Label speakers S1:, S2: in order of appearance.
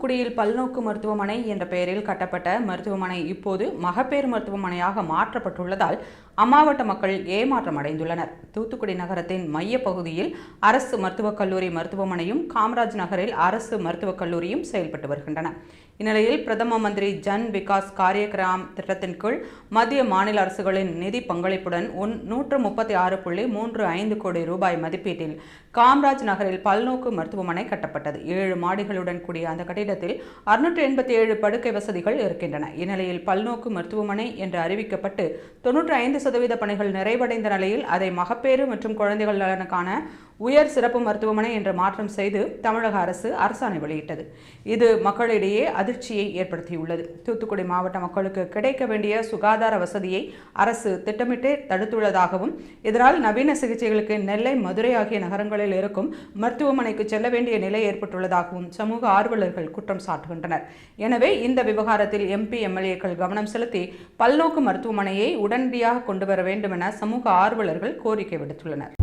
S1: தூத்துக்குடியில் பல்நோக்கு மருத்துவமனை என்ற பெயரில் கட்டப்பட்ட மருத்துவமனை இப்போது மகப்பேறு மருத்துவமனையாக மாற்றப்பட்டுள்ளதால் அம்மாவட்ட மக்கள் ஏமாற்றம் அடைந்துள்ளனர். தூத்துக்குடி நகரத்தின் மைய பகுதியில் அரசு மருத்துவக் கல்லூரி மருத்துவமனையும் காமராஜ் நகரில் அரசு மருத்துவக் கல்லூரியும் செயல்பட்டு வருகின்றன. இந்நிலையில் பிரதம மந்திரி ஜன் விகாஸ் காரியக்கிராம் திட்டத்தின் கீழ் மத்திய மாநில அரசுகளின் நிதி பங்களிப்புடன் ஒன் நூற்று முப்பத்தி ஆறு புள்ளி மூன்று ஐந்து கோடி ரூபாய் மதிப்பீட்டில் காமராஜ் நகரில் பல்நோக்கு மருத்துவமனை கட்டப்பட்டது. ஏழு மாடிகளுடன் கூடிய அந்த கட்டிடத்தில் அறுநூற்று எண்பத்தி ஏழு படுக்கை வசதிகள் இருக்கின்றன. இந்நிலையில் பல்நோக்கு மருத்துவமனை என்று அறிவிக்கப்பட்டு தொன்னூற்று ஐந்து சதவீத பணிகள் நிறைவடைந்த நிலையில் அதை மகப்பேறு மற்றும் குழந்தைகள் நலனுக்கான உயர் சிறப்பு மருத்துவமனை என்று மாற்றம் செய்து தமிழக அரசு அரசாணை வெளியிட்டது. இது மக்களிடையே அதிர்ச்சியை ஏற்படுத்தியுள்ளது. தூத்துக்குடி மாவட்ட மக்களுக்கு கிடைக்க வேண்டிய சுகாதார வசதியை அரசு திட்டமிட்டே தடுத்துள்ளதாகவும் இதனால் நவீன சிகிச்சைகளுக்கு நெல்லை மதுரை ஆகிய நகரங்களில் இருக்கும் மருத்துவமனைக்கு செல்ல வேண்டிய நிலை ஏற்பட்டுள்ளதாகவும் சமூக ஆர்வலர்கள் குற்றம் சாட்டுகின்றனர். எனவே இந்த விவகாரத்தில் எம்பி எம்எல்ஏக்கள் கவனம் செலுத்தி பல்நோக்கு மருத்துவமனையை உடனடியாக கொண்டு வர வேண்டும் என சமூக ஆர்வலர்கள் கோரிக்கை விடுத்துள்ளனர்.